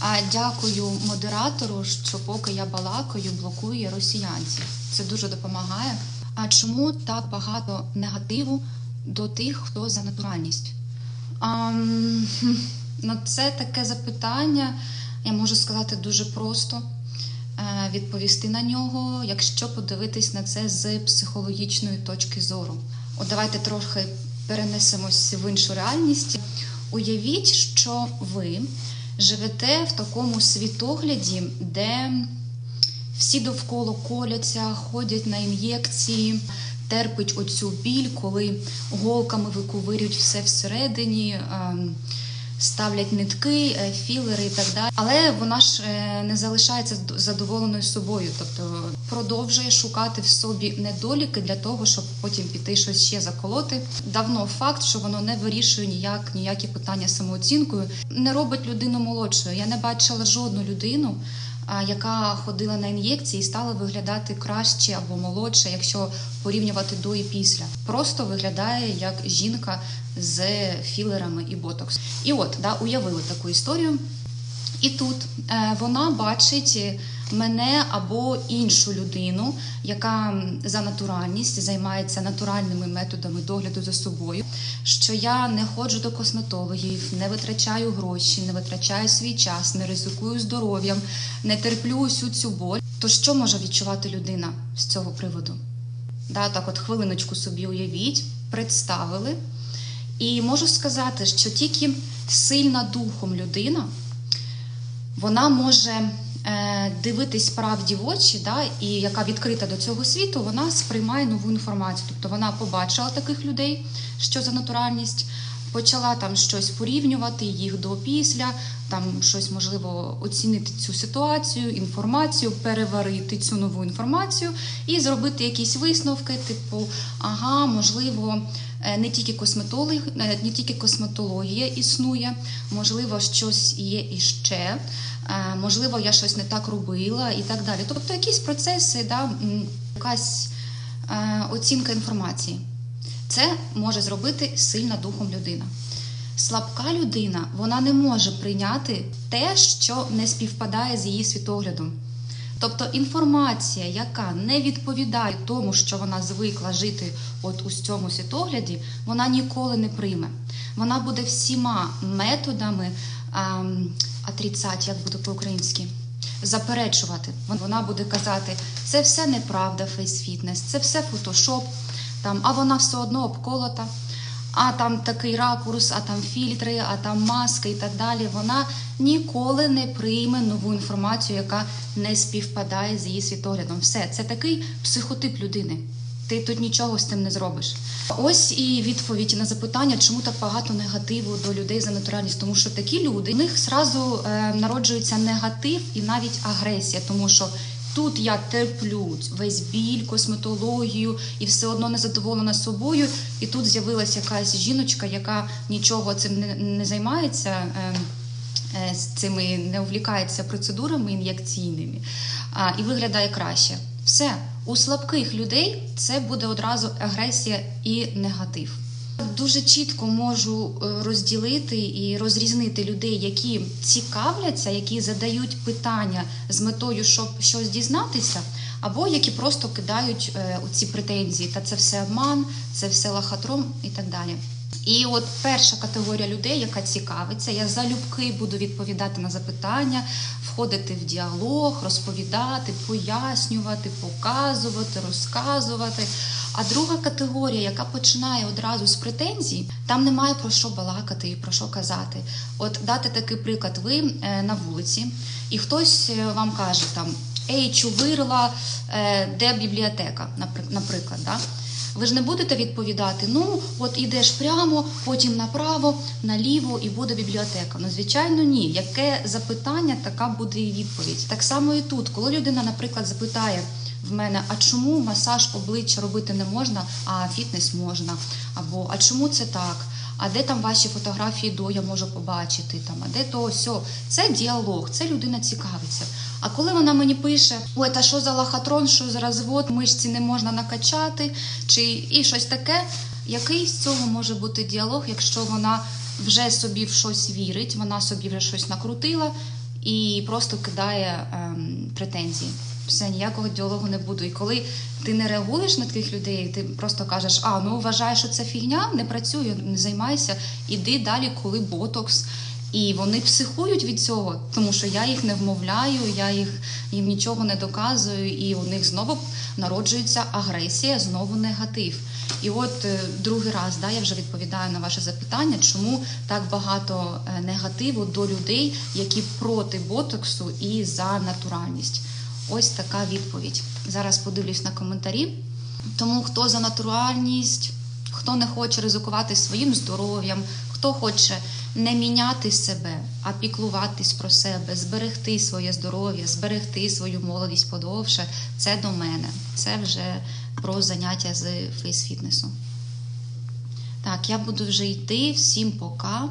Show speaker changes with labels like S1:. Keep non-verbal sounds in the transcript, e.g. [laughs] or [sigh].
S1: А дякую модератору, що поки я балакаю, блокує росіянців. Це дуже допомагає. А чому так багато негативу до тих, хто за натуральність? [laughs] А, ну, це таке запитання, я можу сказати дуже просто. Е, Відповісти на нього, якщо подивитись на це з психологічної точки зору. От давайте трохи перенесемось в іншу реальність. Уявіть, що ви живете в такому світогляді, де всі довкола коляться, ходять на ін'єкції, терпить оцю біль, коли голками виковирюють все всередині. Ставлять нитки, е, філери і так далі, але вона ж е, не залишається задоволеною собою, тобто продовжує шукати в собі недоліки для того, щоб потім піти щось ще заколоти. Давно факт, що воно не вирішує ніяк ніякі питання самооцінкою, не робить людину молодшою. Я не бачила жодну людину, яка ходила на ін'єкції стала виглядати краще або молодше, якщо порівнювати до і після. Просто виглядає як жінка з філерами і ботокс. І от да, уявили таку історію. І тут е, вона бачить мене або іншу людину, яка за натуральність займається натуральними методами догляду за собою. Що я не ходжу до косметологів, не витрачаю гроші, не витрачаю свій час, не ризикую здоров'ям, не терплю усю цю боль. То що може відчувати людина з цього приводу? Да, так, от хвилиночку собі уявіть, представили. І можу сказати, що тільки сильна духом людина вона може дивитись правді в очі, да, і яка відкрита до цього світу, вона сприймає нову інформацію. Тобто вона побачила таких людей, що за натуральність, почала там щось порівнювати їх до після, там щось можливо оцінити цю ситуацію, інформацію, переварити цю нову інформацію і зробити якісь висновки, типу, ага, можливо. Е, Не тільки косметологія, не тільки косметологія існує, можливо, щось є іще, е, можливо, я щось не так робила і так далі. Тобто якісь процеси, да, якась е, оцінка інформації. Це може зробити сильна духом людина. Слабка людина вона не може прийняти те, що не співпадає з її світоглядом. Тобто інформація, яка не відповідає тому, що вона звикла жити от у цьому світогляді, вона ніколи не прийме. Вона буде всіма методами ем, отрицать, як буде по-українськи, заперечувати. Вона буде казати, це все неправда, фейс-фітнес, це все фотошоп, там, а вона все одно обколота. А там такий ракурс, а там фільтри, а там маски і так далі. Вона ніколи не прийме нову інформацію, яка не співпадає з її світоглядом. Все, це такий психотип людини. Ти тут нічого з цим не зробиш. Ось і відповідь на запитання, чому так багато негативу до людей за натуральність. Тому що такі люди, у них зразу е, народжується негатив і навіть агресія, тому що Тут я терплю весь біль, косметологію і все одно не задоволена собою. І тут з'явилася якась жіночка, яка нічого цим не, не займається, е, е, з цими не увлікається процедурами ін'єкційними а, і виглядає краще. Все у слабких людей це буде одразу агресія і негатив. Дуже чітко можу е, розділити і розрізнити людей, які цікавляться, які задають питання з метою, щоб щось дізнатися, або які просто кидають е, ці претензії. Та це все обман, це все лохотрон і так далі. І от перша категорія людей, яка цікавиться, я залюбки буду відповідати на запитання, входити в діалог, розповідати, пояснювати, показувати, розказувати. А друга категорія, яка починає одразу з претензій, там немає про що балакати і про що казати. От дати такий приклад, ви е, на вулиці, і хтось е, вам каже там Ей, чувирла, е, де бібліотека, напри- наприклад. Да? Ви ж не будете відповідати, ну от ідеш прямо, потім направо, наліво і буде бібліотека. Ну, звичайно, ні. Яке запитання, така буде і відповідь. Так само і тут, коли людина, наприклад, запитає в мене, а чому масаж обличчя робити не можна, а фітнес можна? Або а чому це так? А де там ваші фотографії до я можу побачити? Там, а де то сьо? Це діалог, це людина цікавиться. А коли вона мені пише, ой, та що за лохотрон, що за розвод, мишці не можна накачати, чи і щось таке, який з цього може бути діалог, якщо вона вже собі в щось вірить, вона собі вже щось накрутила, і просто кидає ем, претензії. Все, ніякого діалогу не буду. І коли ти не реагуєш на таких людей, ти просто кажеш, а ну вважаєш, що це фігня, не працює, не займайся, іди далі, коли ботокс. І вони психують від цього, тому що я їх не вмовляю, я їх їм нічого не доказую, і у них знову народжується агресія, знову негатив. І от е, другий раз да, я вже відповідаю на ваше запитання, чому так багато е, негативу до людей, які проти ботоксу і за натуральність. Ось така відповідь. Зараз подивлюсь на коментарі. Тому хто за натуральність, хто не хоче ризикувати своїм здоров'ям, хто хоче не міняти себе, а піклуватись про себе, зберегти своє здоров'я, зберегти свою молодість подовше, це до мене. Це вже про заняття з фейс-фітнесу. Так, я буду вже йти. Всім пока.